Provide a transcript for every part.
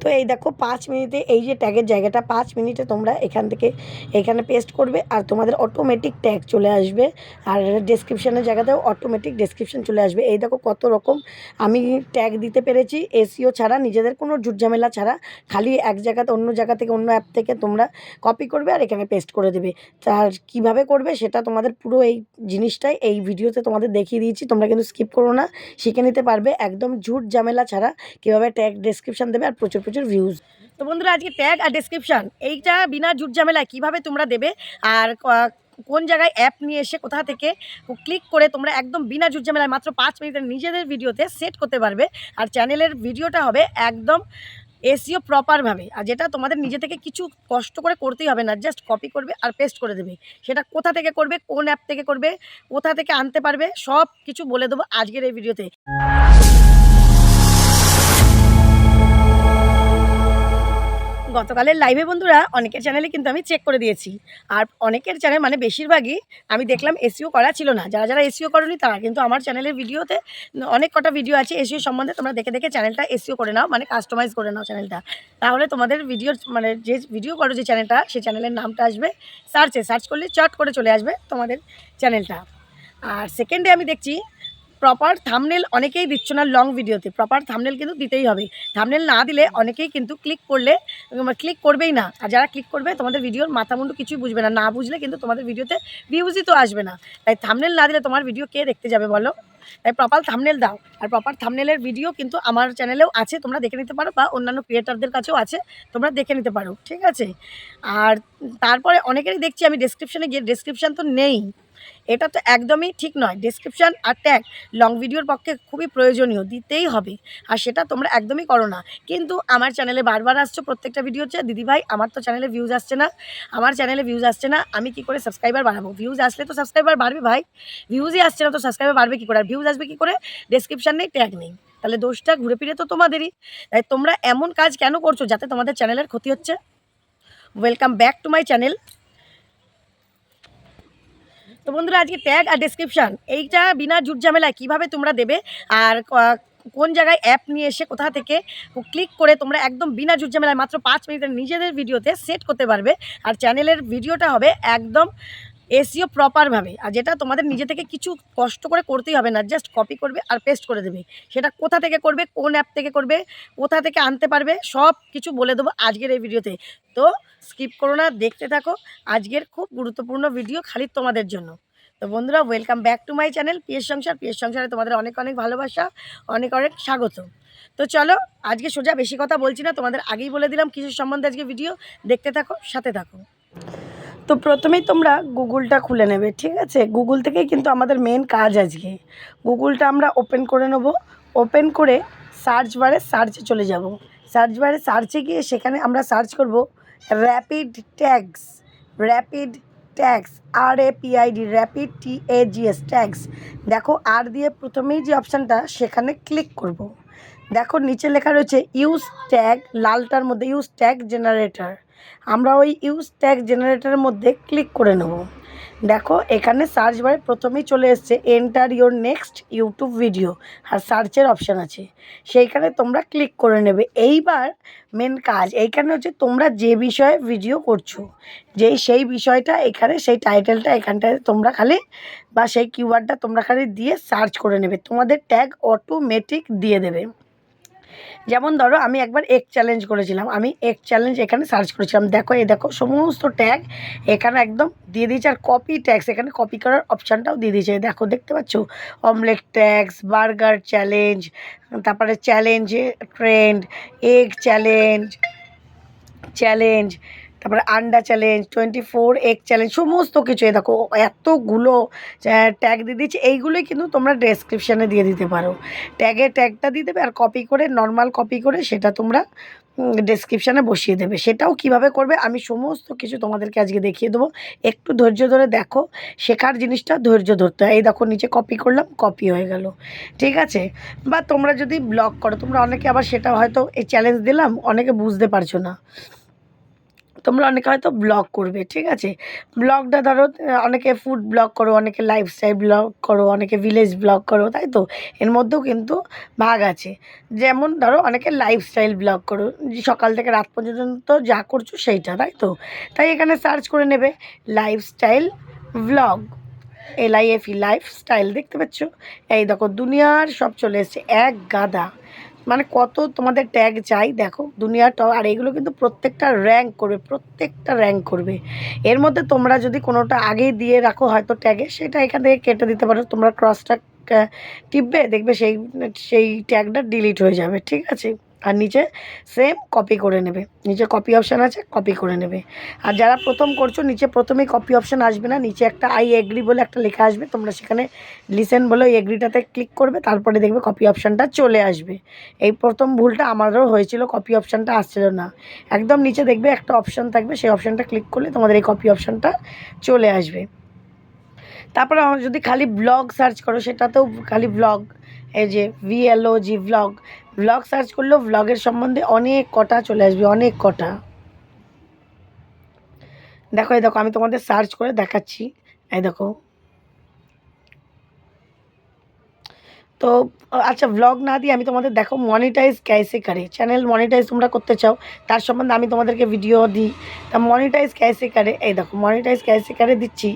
তো এই দেখো পাঁচ মিনিটে, এই যে ট্যাগের জায়গাটা, পাঁচ মিনিটে তোমরা এখান থেকে এখানে পেস্ট করবে আর তোমাদের অটোমেটিক ট্যাগ চলে আসবে। আর ডেসক্রিপশানের জায়গাতেও অটোমেটিক ডেসক্রিপশান চলে আসবে। এই দেখো কত রকম আমি ট্যাগ দিতে পেরেছি। এসিও ছাড়া, নিজেদের কোনো ঝুটঝামেলা ছাড়া, খালি এক জায়গাতে, অন্য জায়গা থেকে, অন্য অ্যাপ থেকে তোমরা কপি করবে আর এখানে পেস্ট করে দেবে। তার কীভাবে করবে সেটা তোমাদের পুরো এই জিনিসটাই এই ভিডিওতে তোমাদের দেখিয়ে দিয়েছি। তোমরা কিন্তু স্কিপ করো না, শিখে নিতে পারবে। একদম ঝুট ঝামেলা ছাড়া কীভাবে ট্যাগ ডেসক্রিপশান দেবে আর প্রচুর প্রচুর ভিউজ তো বন্ধুরা, আজকে ট্যাগ আর ডেসক্রিপশান এইটা বিনা জুট ঝামেলায় কীভাবে তোমরা দেবে আর কোন জায়গায় অ্যাপ নিয়ে এসে কোথা থেকে ক্লিক করে তোমরা একদম বিনা জুট ঝামেলায় মাত্র পাঁচ মিনিটের নিজেদের ভিডিওতে সেট করতে পারবে। আর চ্যানেলের ভিডিওটা হবে একদম এসিও প্রপারভাবে আর যেটা তোমাদের নিজে থেকে কিছু কষ্ট করে করতেই হবে না জাস্ট কপি করবে আর পেস্ট করে দেবে। সেটা কোথা থেকে করবে, কোন অ্যাপ থেকে করবে, কোথা থেকে আনতে পারবে সব কিছু বলে দেবো আজকের এই ভিডিওতে গতকালের লাইভে বন্ধুরা, অনেকের চ্যানেলে কিন্তু আমি চেক করে দিয়েছি। আর অনেকের চ্যানেল মানে বেশিরভাগই আমি দেখলাম এসিও করা ছিল না। যারা যারা এসিও করনি, তারা কিন্তু আমার চ্যানেলের ভিডিওতে অনেক কটা ভিডিও আছে। এসিও সম্বন্ধে তোমরা দেখে দেখে চ্যানেলটা এসিও করে নাও মানে কাস্টমাইজ করে নাও চ্যানেলটা তাহলে তোমাদের ভিডিও মানে যে ভিডিও করো যে চ্যানেলটা সেই চ্যানেলের নামটা আসবে সার্চে সার্চ করলে চট করে চলে আসবে তোমাদের চ্যানেলটা আর সেকেন্ডে আমি দেখছি প্রপার থামনেল অনেকেই দিচ্ছ না লং ভিডিওতে প্রপার থামনেল কিন্তু দিতেই হবে। থামনেল না দিলে অনেকেই কিন্তু ক্লিক করলে ক্লিক করবেই না। আর যারা ক্লিক করবে, তোমাদের ভিডিওর মাথা মুন্ডু কিছুই বুঝবে না। না বুঝলে কিন্তু তোমাদের ভিডিওতে ভিউজই তো আসবে না। তাই থামনেল না দিলে তোমার ভিডিও কে দেখতে যাবে বলো? তাই প্রপার থামনেল দাও। আর প্রপার থামনেলের ভিডিও কিন্তু আমার চ্যানেলেও আছে, তোমরা দেখে নিতে পারো বা অন্যান্য ক্রিয়েটারদের কাছেও আছে, তোমরা দেখে নিতে পারো। ঠিক আছে? আর তারপরে অনেকেরই দেখছি, আমি ডেসক্রিপশানে গিয়ে ডেসক্রিপশান তো নেই। এটা তো একদমই ঠিক নয়। ডেসক্রিপশান আর ট্যাগ লং ভিডিওর পক্ষে খুবই প্রয়োজনীয়, দিতেই হবে। আর সেটা তোমরা একদমই করো না। কিন্তু আমার চ্যানেলে বারবার আসছো প্রত্যেকটা ভিডিও হচ্ছে দিদিভাই আমার তো চ্যানেলে ভিউজ আসছে না। আমার চ্যানেলে ভিউজ আসছে না। আমি কি করে সাবস্ক্রাইবার বাড়াবো? ভিউজ আসলে তো সাবস্ক্রাইবার বাড়বে ভাই। ভিউজই আসছে না তো সাবস্ক্রাইবার বাড়বে কী করে? আর ভিউজ আসবে কী করে? ডেসক্রিপশান নেই ট্যাগ নেই। তাহলে দোষটা ঘুরে ফিরে তো তোমাদেরই। তাই তোমরা এমন কাজ কেন করছ যাতে তোমাদের চ্যানেলের ক্ষতি হচ্ছে? Welcome back to my channel তো বন্ধুরা, আজকে ট্যাগ আর ডেসক্রিপশান এইটা বিনা জুট ঝামেলায় কীভাবে তোমরা দেবে আর কোন জায়গায় অ্যাপ নিয়ে এসে কোথা থেকে ক্লিক করে তোমরা একদম বিনা জুট ঝামেলায় মাত্র পাঁচ মিনিটের নিজেদের ভিডিওতে সেট করতে পারবে। আর চ্যানেলের ভিডিওটা হবে একদম এসিও প্রপারভাবে আর যেটা তোমাদের নিজে থেকে কিছু কষ্ট করে করতেই হবে না জাস্ট কপি করবে আর পেস্ট করে দেবে। সেটা কোথা থেকে করবে, কোন অ্যাপ থেকে করবে, কোথা থেকে আনতে পারবে, সব কিছু বলে দেবো আজকের এই ভিডিওতে তো। স্কিপ করো না, দেখতে থাকো। আজকের খুব গুরুত্বপূর্ণ ভিডিও খালি তোমাদের জন্য। তো বন্ধুরা welcome back to my channel PS Sansar. PS সংসারে তোমাদের অনেক অনেক ভালোবাসা, অনেক অনেক স্বাগত। তো চলো, আজকে সোজা বেশি কথা বলছি না, তোমাদের আগেই বলে দিলাম কিছু সম্বন্ধে আজকে ভিডিও দেখতে থাকো, সাথে থাকো। তো প্রথমেই তোমরা গুগলটা খুলে নেবে, ঠিক আছে? গুগল থেকেই কিন্তু আমাদের মেন কাজ আজকে। গুগলটা আমরা ওপেন করে নেব। ওপেন করে সার্চ বারে সার্চে চলে যাব। সার্চ বারে সার্চে গিয়ে সেখানে আমরা সার্চ করব rapid tags rapid tags R A PID rapid T A GS tags দেখো আর দিয়ে প্রথমেই যে অপশানটা সেখানে ক্লিক করব। দেখো, নিচে লেখা রয়েছে ইউজ ট্যাগ লালটার মধ্যে ইউজ ট্যাগ জেনারেটর আমরা ওই ইউজ ট্যাগ জেনারেটরের মধ্যে ক্লিক করে নেব। দেখো, এখানে সার্চ বারে প্রথমেই চলে এসছে enter your next YouTube video আর সার্চের অপশান আছে। সেইখানে তোমরা ক্লিক করে নেবে। এইবার মেন কাজ, এইখানে হচ্ছে তোমরা যে বিষয়ে ভিডিও করছ যেই সেই বিষয়টা এখানে, সেই টাইটেলটা এখানটায় তোমরা খালি বা সেই কিওয়ার্ডটা তোমরা খালি দিয়ে সার্চ করে নেবে। তোমাদের ট্যাগ অটোমেটিক দিয়ে দেবে। যেমন ধরো আমি একবার এক চ্যালেঞ্জ করেছিলাম, আমি এক চ্যালেঞ্জ এখানে সার্চ করেছিলাম। দেখো এ দেখো, সমস্ত ট্যাগ এখানে একদম দিয়ে দিয়েছে আর কপি ট্যাক্স এখানে কপি করার অপশানটাও দিয়ে দিয়েছে। দেখো, দেখতে পাচ্ছ? অমলেট ট্যাক্স বার্গার চ্যালেঞ্জ তারপরে challenge trend egg challenge challenge তারপরে আন্ডা challenge twenty four egg challenge সমস্ত কিছু। এই দেখো, এতগুলো ট্যাগ দিয়ে দিচ্ছে এইগুলোই কিন্তু তোমরা ডেসক্রিপশানে দিয়ে দিতে পারো। ট্যাগে ট্যাগটা দিয়ে দেবে আর কপি করে নর্মাল কপি করে সেটা তোমরা ডেসক্রিপশানে বসিয়ে দেবে। সেটাও কীভাবে করবে, আমি সমস্ত কিছু তোমাদেরকে আজকে দেখিয়ে দেবো। একটু ধৈর্য ধরে দেখো, শেখার জিনিসটা ধৈর্য ধরতে হয়। এই দেখো, নিচে কপি করলাম কপি হয়ে গেল। ঠিক আছে? বা তোমরা যদি ব্লগ করো, তোমরা অনেকে আবার সেটা হয়তো এই চ্যালেঞ্জ দিলাম, অনেকে বুঝতে পারছ না। তোমরা অনেকে হয়তো ব্লগ করবে, ঠিক আছে? ব্লগটা ধরো অনেকে ফুড ব্লগ করো, অনেকে লাইফস্টাইল ব্লগ করো, অনেকে ভিলেজ ব্লগ করো, তাই তো? এর মধ্যেও কিন্তু ভাগ আছে। যেমন ধরো, অনেকে লাইফস্টাইল ব্লগ করো সকাল থেকে রাত পর্যন্ত যা করছ সেইটা, তাই তো? তাই এখানে সার্চ করে নেবে লাইফস্টাইল ব্লগ এল লাইফস্টাইল দেখতে পাচ্ছ? এই দেখো, দুনিয়ার সব চলে এসছে, এক গাদা। মানে কত তোমাদের ট্যাগ চাই, দেখো দুনিয়ার টপ আর এগুলো কিন্তু প্রত্যেকটা র্যাঙ্ক করবে, প্রত্যেকটা র্যাঙ্ক করবে। এর মধ্যে তোমরা যদি কোনোটা আগেই দিয়ে রাখো হয়তো ট্যাগে সেটা এখান থেকে কেটে দিতে পারো, তোমরা ক্রসটা টিপবে, দেখবে সেই সেই ট্যাগটা ডিলিট হয়ে যাবে, ঠিক আছে? আর নিচে সেম কপি করে নেবে। নিচে কপি অপশান আছে কপি করে নেবে। আর যারা প্রথম করছ, নিচে প্রথমেই কপি অপশান আসবে না, নিচে একটা আই এগ্রি বলে একটা লেখা আসবে, তোমরা সেখানে লিসেন বলে ওই এগ্রিটাতে ক্লিক করবে, তারপরে দেখবে কপি অপশানটা চলে আসবে। এই প্রথম ভুলটা আমারও হয়েছিল কপি অপশানটা আসছিল না। একদম নিচে দেখবে একটা অপশান থাকবে, সেই অপশানটা ক্লিক করলে তোমাদের এই কপি অপশানটা চলে আসবে। তারপরে, যদি খালি ব্লগ সার্চ করো, সেটাতেও খালি ব্লগ এই যে V L O G blog blog search করলেও ব্লগের সম্বন্ধে অনেক কটা চলে আসবে, অনেক কটা। দেখো, এই দেখো, আমি তোমাদের সার্চ করে দেখাচ্ছি। এই দেখো তো আচ্ছা ব্লগ না দিয়ে আমি তোমাদের দেখো মনিটাইজ ক্যাসে করে। চ্যানেল মনিটাইজ তোমরা করতে চাও, তার সম্বন্ধে আমি তোমাদেরকে ভিডিও দিই। তা মনিটাইজ ক্যাসে করে, এই দেখো মনিটাইজ ক্যাসে করে দিচ্ছি।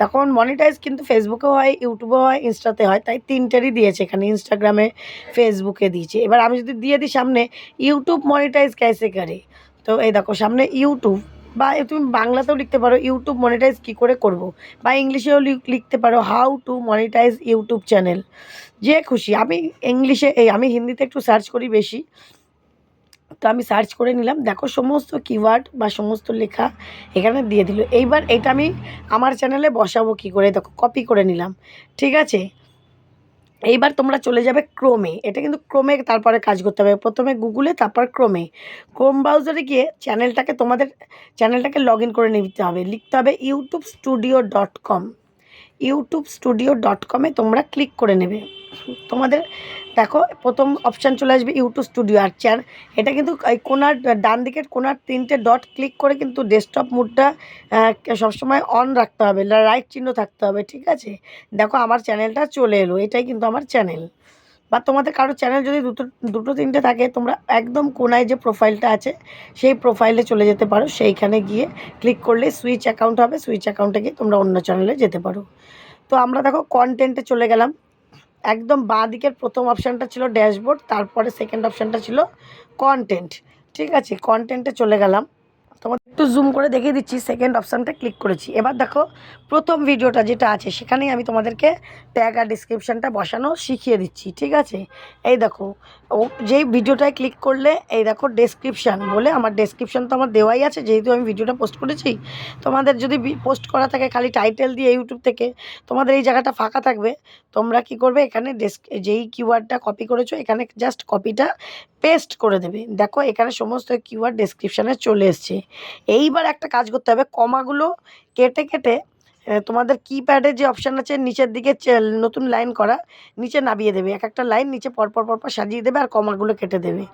তখন মনিটাইজ কিন্তু ফেসবুকেও হয় ইউটিউবেও হয় ইনস্টাতে হয়, তাই তিনটেরই দিয়েছে এখানে ইনস্টাগ্রামে ফেসবুকে দিয়েছে। এবার আমি যদি দিয়ে দিই সামনে ইউটিউব মনিটাইজ ক্যাসে করে। তো এই দেখো, সামনে ইউটিউব বা তুমি বাংলাতেও লিখতে পারো ইউটিউব মনিটাইজ কী করে করব? বা ইংলিশেও লিখ- লিখতে পারো how to monetize YouTube channel যে খুশি, আমি ইংলিশে, এই আমি হিন্দিতে একটু সার্চ করি বেশি। তো আমি সার্চ করে নিলাম, দেখো সমস্ত কিওয়ার্ড বা সমস্ত লেখা এখানে দিয়ে দিল। এইবার এটা আমি আমার চ্যানেলে বসাবো কী করে? দেখো কপি করে নিলাম। ঠিক আছে? এইবার তোমরা চলে যাবে ক্রোমে। এটা কিন্তু ক্রোমে তারপরে কাজ করতে হবে। প্রথমে গুগলে, তারপর ক্রোমে। ক্রোম ব্রাউজারে গিয়ে চ্যানেলটাকে তোমাদের, চ্যানেলটাকে লগ করে নিতে হবে। লিখতে হবে YouTube studio dot com YouTube studio dot কমে তোমরা ক্লিক করে নেবে। তোমাদের, দেখো, প্রথম অপশান চলে আসবে ইউটিউব স্টুডিও আর চেয়ার এটা কিন্তু এই কোনার, ডান দিকের কোনার তিনটে ডট ক্লিক করে কিন্তু ডেস্কটপ মুডটা সবসময় অন রাখতে হবে রাইট চিহ্ন থাকতে হবে, ঠিক আছে? দেখো, আমার চ্যানেলটা চলে এলো, এটাই কিন্তু আমার চ্যানেল বা তোমাদের কারও চ্যানেল যদি দুটো দুটো, তিনটে থাকে, তোমরা একদম কোনায় যে প্রোফাইলটা আছে, সেই প্রোফাইলে চলে যেতে পারো। সেইখানে গিয়ে ক্লিক করলে সুইচ অ্যাকাউন্ট হবে সুইচ অ্যাকাউন্টে গিয়ে তোমরা অন্য চ্যানেলে যেতে পারো। তো আমরা দেখো কন্টেন্টে চলে গেলাম। একদম বাঁ দিকের প্রথম অপশানটা ছিল ড্যাশবোর্ড তারপরে সেকেন্ড অপশানটা ছিল কন্টেন্ট ঠিক আছে কন্টেন্টে চলে গেলাম। তোমাদের একটু জুম করে দেখিয়ে দিচ্ছি সেকেন্ড অপশানটা ক্লিক করেছি। এবার দেখো, প্রথম ভিডিওটা যেটা আছে, সেখানেই আমি তোমাদেরকে ট্যাগ আর ডিসক্রিপশানটা বসানো শিখিয়ে দিচ্ছি, ঠিক আছে? এই দেখো, ও যেই ভিডিওটায় ক্লিক করলে, এই দেখো ডেসক্রিপশান বলে আমার ডেসক্রিপশান তো আমার দেওয়াই আছে, যেহেতু আমি ভিডিওটা পোস্ট করেছি। তোমাদের যদি পোস্ট করা থাকে খালি টাইটেল দিয়ে ইউটিউব থেকে, তোমাদের এই জায়গাটা ফাঁকা থাকবে। তোমরা কি করবে, এখানে ডেস্ক যেই কিওয়ার্ডটা কপি করেছ, এখানে জাস্ট কপিটা পেস্ট করে দেবে। দেখো, এখানে সমস্ত কিওয়ার্ড ডেসক্রিপশানে চলে এসছে। এইবার একটা কাজ করতে হবে, কমাগুলো কেটে কেটে তোমাদের কিপ্যাডে যে অপশান আছে নিচের দিকে নতুন লাইন করা, নিচে নামিয়ে দেবে। এক একটা লাইন নিচে পরপর পরপর সাজিয়ে দেবে আর কমাগুলো কেটে দেবে।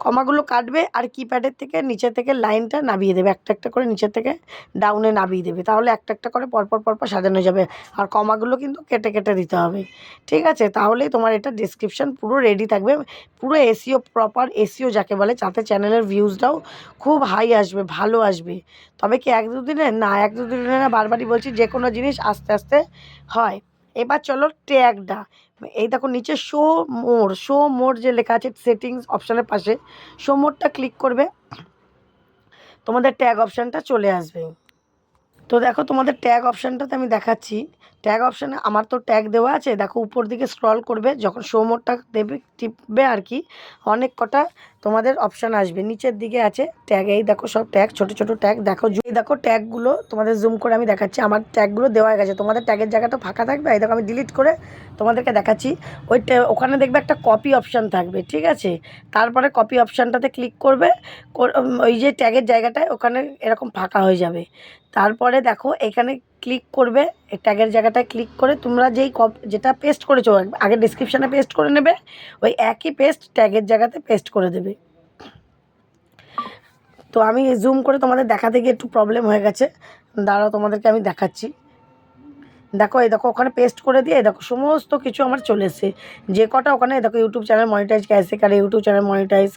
কমাগুলো কাটবে আর কিপ্যাডের থেকে নিচে থেকে লাইনটা নামিয়ে দেবে। একটা একটা করে নিচে থেকে ডাউনে নামিয়ে দেবে। তাহলে একটা একটা করে পরপর পরপর সাজানো যাবে। আর কমাগুলো কিন্তু কেটে কেটে দিতে হবে। ঠিক আছে? তাহলেই তোমার এটা ডিসক্রিপশান পুরো রেডি থাকবে। পুরো এসিও প্রপার এসিও যাকে বলে যাতে চ্যানেলের ভিউজটাও খুব হাই আসবে, ভালো আসবে। তবে কি এক দুদিনে? না, এক দুদিনে না বারবারই বলছি, যে কোনো জিনিস আস্তে আস্তে হয়। এবার চলো ট্যাগটা এই দেখো নিচে শো মোর শো মোর যে লেখা আছে সেটিংস অপশানের পাশে শো মোরটা ক্লিক করবে, তোমাদের ট্যাগ অপশানটা চলে আসবে। তো দেখো তোমাদের ট্যাগ অপশানটাতে আমি দেখাচ্ছি ট্যাগ অপশানে আমার তো ট্যাগ দেওয়া আছে। দেখো, উপর দিকে স্ক্রল করবে, যখন শো মোডটা দেবে, টিপবে আর কি, অনেক কটা তোমাদের অপশান আসবে। নিচের দিকে আছে ট্যাগ এই দেখো সব ট্যাগ ছোট ছোট ট্যাগ দেখো, এই দেখো ট্যাগগুলো তোমাদের জুম করে আমি দেখাচ্ছি। আমার ট্যাগগুলো দেওয়া গেছে। তোমাদের ট্যাগের জায়গাটা ফাঁকা থাকবে? এই দেখো, আমি ডিলিট করে তোমাদেরকে দেখাচ্ছি। ওই ওখানে দেখবে একটা কপি অপশান থাকবে, ঠিক আছে? তারপরে কপি অপশানটাতে ক্লিক করবে, কর- ওই যে ট্যাগের জায়গাটায় ওখানে এরকম ফাঁকা হয়ে যাবে। তারপরে দেখো, এখানে ক্লিক করবে ট্যাগের জায়গাটায় ক্লিক করে তোমরা যেই কপ যেটা পেস্ট করেছ, আগে ডিসক্রিপশানে পেস্ট করে নেবে, ওই একই পেস্ট ট্যাগের জায়গাতে পেস্ট করে দেবে। তো আমি জুম করে তোমাদের দেখাতে গিয়ে একটু প্রবলেম হয়ে গেছে, দাঁড়াও তোমাদেরকে আমি দেখাচ্ছি। দেখো, এই দেখো, ওখানে পেস্ট করে দিয়ে দেখো, সমস্ত কিছু আমার চলে এসছে। যে কটা ওখানে দেখো ইউটিউব চ্যানেল মনিটাইজ ক্যাসে কারে ইউটিউব চ্যানেল মনিটাইজ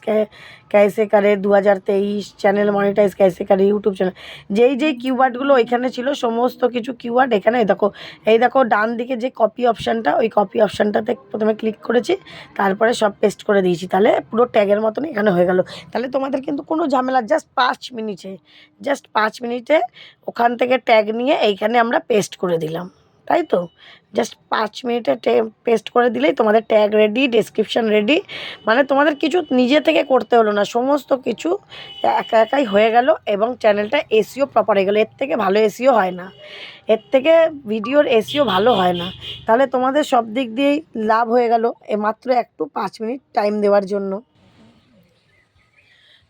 ক্যাসে করে দু হাজার তেইশ চ্যানেল মনিটাইজ ক্যাসে কারে ইউটিউব চ্যানেল যেই যেই কিউবার্ডগুলো ওইখানে ছিল, সমস্ত কিছু কিউবার্ড এখানে দেখো, এই দেখো, ডান দিকে যে কপি অপশানটা ওই কপি অপশানটাতে প্রথমে ক্লিক করেছি, তারপরে সব পেস্ট করে দিয়েছি। তাহলে পুরো ট্যাগের মতন এখানে হয়ে গেল। তাহলে তোমাদের কিন্তু কোনো ঝামেলা জাস্ট পাঁচ মিনিটে জাস্ট পাঁচ মিনিটে ওখান থেকে ট্যাগ নিয়ে এইখানে আমরা পেস্ট করে দিলাম। তাই তো? জাস্ট পাঁচ মিনিটে পেস্ট করে দিলেই তোমাদের ট্যাগ রেডি ডেসক্রিপশান রেডি মানে তোমাদের কিছু নিজে থেকে করতে হলো না, সমস্ত কিছু একা একাই হয়ে গেল এবং চ্যানেলটা এসিও প্রপার হয়ে গেলো। এর থেকে ভালো এসিও হয় না। এর থেকে ভিডিওর এসিও ভালো হয় না। তাহলে তোমাদের সব দিক দিয়েই লাভ হয়ে গেল এ মাত্র একটু পাঁচ মিনিট টাইম দেওয়ার জন্য।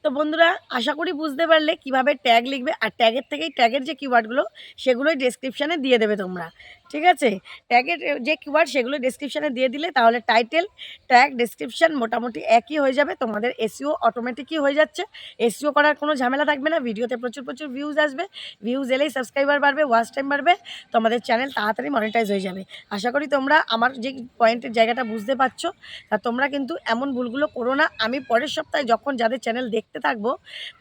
তো বন্ধুরা, আশা করি বুঝতে পারলে কীভাবে ট্যাগ লিখবে। আর ট্যাগের থেকেই ট্যাগের যে কিওয়ার্ডগুলো সেগুলোই ডেসক্রিপশানে দিয়ে দেবে তোমরা। ঠিক আছে? ট্যাগের যে কিওয়ার্ড সেগুলো ডেসক্রিপশানে দিয়ে দিলে তাহলে টাইটেল ট্যাগ ডেসক্রিপশান মোটামুটি একই হয়ে যাবে। তোমাদের এসিও অটোমেটিকই হয়ে যাচ্ছে। এসিও করার কোনো ঝামেলা থাকবে না। ভিডিওতে প্রচুর প্রচুর ভিউজ আসবে। ভিউজ এলেই সাবস্ক্রাইবার বাড়বে ওয়াচ টাইম বাড়বে। তোমাদের চ্যানেল তাড়াতাড়ি মনিটাইজ হয়ে যাবে। আশা করি তোমরা আমার যে পয়েন্টের জায়গাটা বুঝতে পারছ, তা তোমরা কিন্তু এমন ভুলগুলো করো না। আমি পরের সপ্তাহে যখন যাদের চ্যানেল দেখতে থাকব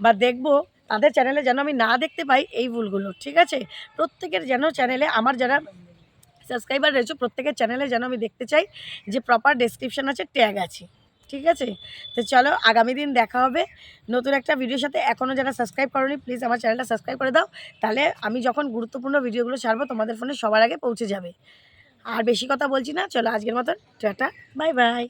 বা দেখব, তাদের চ্যানেলে যেন আমি না দেখতে পাই এই ভুলগুলো, ঠিক আছে? প্রত্যেকের যেন চ্যানেলে আমার যারা সাবস্ক্রাইবার রয়েছে, প্রত্যেকের চ্যানেলে যেন আমি দেখতে চাই যে প্রপার ডেসক্রিপশান আছে ট্যাগ আছে, ঠিক আছে? তো চলো, আগামী দিন দেখা হবে। নতুন একটা ভিডিওর সাথে এখনও যারা সাবস্ক্রাইব করোনি প্লিজ আমার চ্যানেলটা সাবস্ক্রাইব করে দাও। তাহলে আমি যখন গুরুত্বপূর্ণ ভিডিওগুলো ছাড়বো, তোমাদের ফোনে সবার আগে পৌঁছে যাবে। আর বেশি কথা বলছি না, চলো আজকের মতন, টাটা বাই বাই